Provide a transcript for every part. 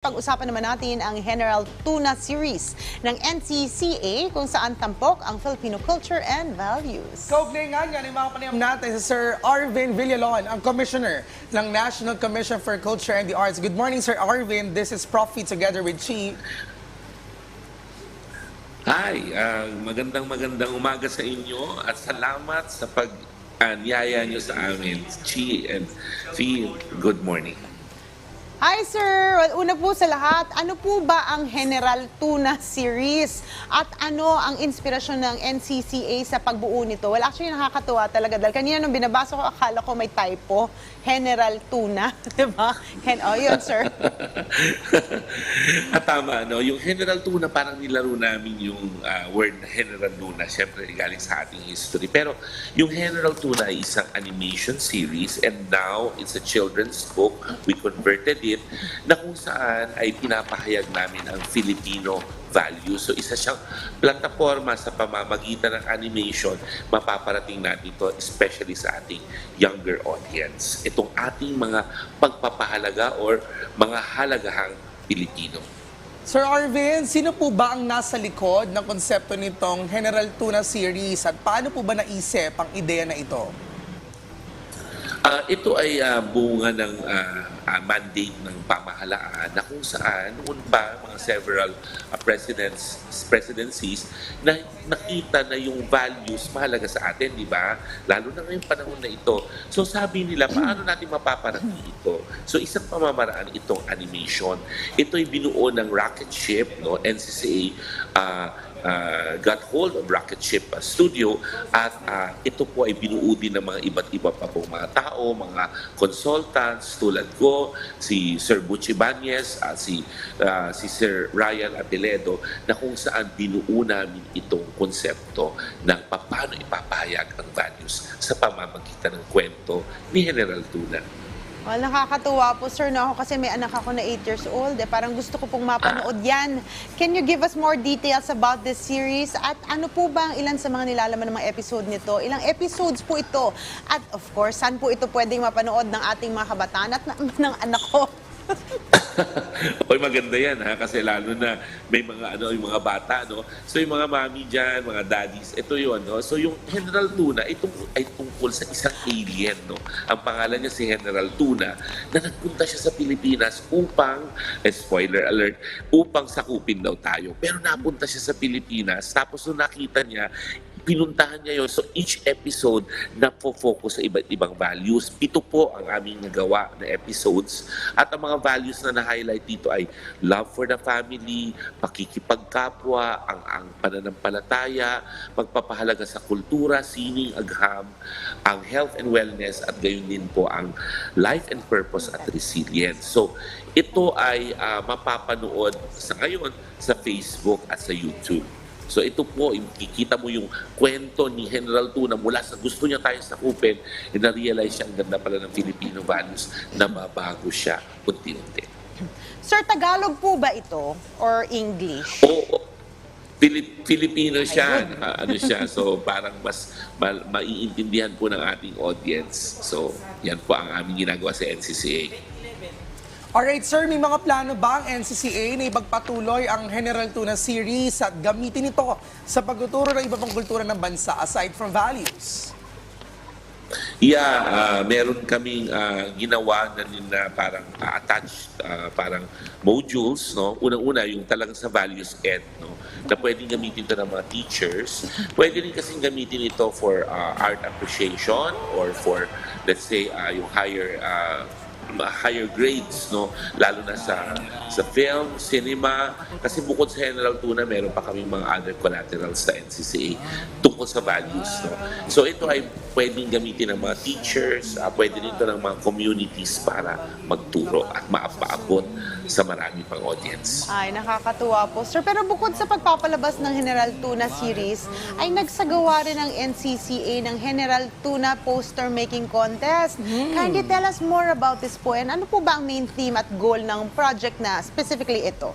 Pag-usapan naman natin ang General Tuna Series ng NCCA kung saan tampok ang Filipino culture and values. Kaugnay nga yan, yung mga panayam natin sa Sir Arvin Villalon, ang Commissioner ng National Commission for Culture and the Arts. Good morning, Sir Arvin. This is Profi together with Chi. Hi, ah, magandang magandang umaga sa inyo at salamat sa pag-anyaya nyo sa amin. Chi and Fee, good morning. Hi sir! Well, una po sa lahat, ano po ba ang General Tuna Series? At ano ang inspirasyon ng NCCA sa pagbuo nito? Well, actually nakakatuwa talaga dahil kanina nung binabasa ko, akala ko may typo. General Tuna, di ba? Hen oh, yun sir. At tama, no? yung General Tuna, parang nilaro namin yung ah, word General Luna. Siyempre, galing sa ating history. Pero yung General Tuna ay isang animation series and now it's a children's book. We converted it na kung saan ay pinapahayag namin ang Filipino values. So isa siyang plataforma sa pamamagitan ng animation, mapaparating natin ito especially sa ating younger audience. Itong ating mga pagpapahalaga or mga halagahang Pilipino. Sir Arvin, sino po ba ang nasa likod ng konsepto nitong General Tuna Series at paano po ba naisip ang ideya na ito? Ah, ito ay ah, bunga ng ah, ah, mandate ng pamahalaan na kung saan noon pa mga several ah, presidents presidencies na nakita na yung values mahalaga sa atin, di ba? Lalo na ngayong panahon na ito. So sabi nila, paano natin mapaparating ito? So isang pamamaraan itong animation. Ito ay binuo ng rocket ship, no? NCCA ah, uh, got hold of Rocket Ship uh, Studio at uh, ito po ay binuo din ng mga iba't iba pa pong mga tao, mga consultants tulad ko, si Sir Butch Ibanez, uh, si, uh, si Sir Ryan Apeledo na kung saan binuo namin itong konsepto ng paano ipapahayag ang values sa pamamagitan ng kwento ni General Tuna. Well, nakakatuwa po sir, no? Ako kasi may anak ako na 8 years old. Eh. Parang gusto ko pong mapanood yan. Can you give us more details about this series? At ano po ba ang ilan sa mga nilalaman ng mga episode nito? Ilang episodes po ito? At of course, saan po ito pwedeng mapanood ng ating mga kabataan at ng, ng anak ko? Oy, maganda yan ha kasi lalo na may mga ano yung mga bata no. So yung mga mami diyan, mga daddies, ito 'yon no. So yung General Tuna itong ay tungkol sa isang alien no. Ang pangalan niya si General Tuna na nagpunta siya sa Pilipinas upang eh, spoiler alert, upang sakupin daw tayo. Pero napunta siya sa Pilipinas tapos nung nakita niya pinuntahan niya yun. So each episode na focus sa iba't ibang values. Ito po ang aming nagawa na episodes. At ang mga values na na-highlight dito ay love for the family, pakikipagkapwa, ang, ang pananampalataya, pagpapahalaga sa kultura, sining, agham, ang health and wellness at gayon din po ang life and purpose at resilience. So ito ay ah, mapapanood sa ngayon sa Facebook at sa YouTube. So ito po, kikita mo yung kwento ni General Tuna mula sa gusto niya tayo sakupin, and na-realize siya ang ganda pala ng Filipino values na mabago siya unti-unti. sir, Tagalog po ba ito? Or English? Oo, Pilip, Filipino siya, ah, ano siya, so parang mas ma- maiintindihan po ng ating audience. So yan po ang aming ginagawa sa NCCA. Alright sir, may mga plano ba ang NCCA na ipagpatuloy ang General Tuna Series at gamitin ito sa pagtuturo ng iba pang kultura ng bansa aside from values? Yeah, ah, meron kaming ah, ginawa na, na parang ah, attached ah, parang modules, no? Unang-una yung talagang sa values ed, no? Na pwedeng gamitin ito ng mga teachers. Pwede rin kasing gamitin ito for ah, art appreciation or for let's say ah, yung higher ma- higher grades no? Lalo na sa sa film, cinema. Kasi bukod sa General Tuna meron pa kami mga other collaterals sa NCCA tungkol sa values no so ito ay pwedeng gamitin ng mga teachers uh, pwede rin ito ng mga communities para magturo at maapaabot sa marami pang audience Ay, nakakatuwa po. Sir, pero bukod sa pagpapalabas ng General Tuna series, ay nagsagawa rin ng NCCA ng General Tuna Poster Making Contest. Can you tell us more about this po? And ano po ba ang main theme at goal ng project na specifically ito?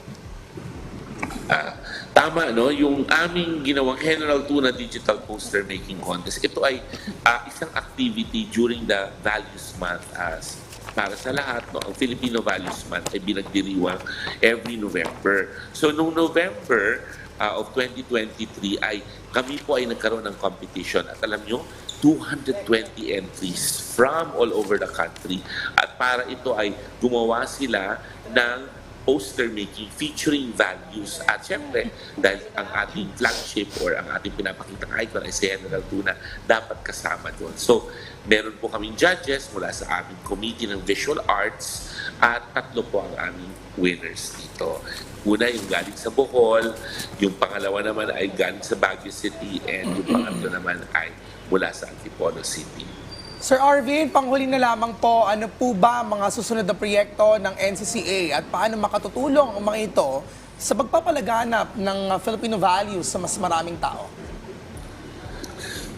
Ah, tama, no? Yung aming ginawang General Tuna Digital Poster Making Contest, ito ay ah, isang activity during the Values Month as para sa lahat, no, ang Filipino Values Month ay binagdiriwang every November. So, noong November ah, of 2023 ay kami po ay nagkaroon ng competition. At alam nyo, 220 entries from all over the country. At para ito ay gumawa sila ng poster making featuring values. At syempre, dahil ang ating flagship or ang ating pinapakitang icon ay si General Tuna, dapat kasama doon. So, meron po kaming judges mula sa aming committee ng visual arts at tatlo po ang aming winners dito. Una yung galing sa Bohol, yung pangalawa naman ay galing sa Baguio City, and yung pangatlo naman ay mula sa Antipolo City. Sir Arvin, panghuli na lamang po, ano po ba ang mga susunod na proyekto ng NCCA at paano makatutulong ang mga ito sa pagpapalaganap ng Filipino values sa mas maraming tao?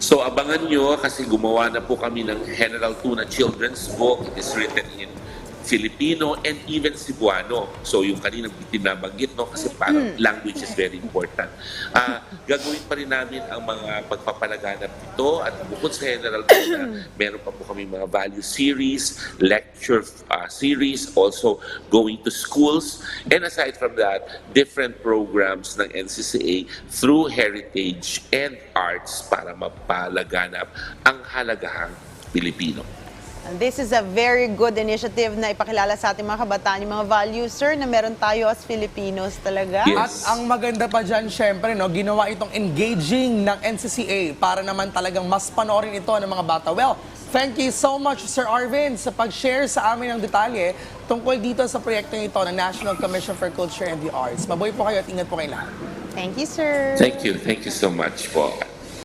So abangan nyo kasi gumawa na po kami ng General Tuna Children's Book. It is written in Filipino and even Cebuano. So yung kanina binabanggit, no? Kasi parang language is very important. Ah, gagawin pa rin namin ang mga pagpapalaganap nito at bukod sa General Tuna, meron pa po kami mga value series, lecture ah, series, also going to schools. And aside from that, different programs ng NCCA through heritage and arts para mapalaganap ang halagahang Pilipino. And this is a very good initiative na ipakilala sa ating mga kabataan yung mga values, sir, na meron tayo as Filipinos talaga. Yes. At ang maganda pa dyan, syempre, no, ginawa itong engaging ng NCCA para naman talagang mas panoorin ito ng mga bata. Well, thank you so much, Sir Arvin, sa pag-share sa amin ng detalye tungkol dito sa proyekto ito ng National Commission for Culture and the Arts. Mabuhay po kayo at ingat po kayo lahat. Thank you, sir. Thank you. Thank you so much po.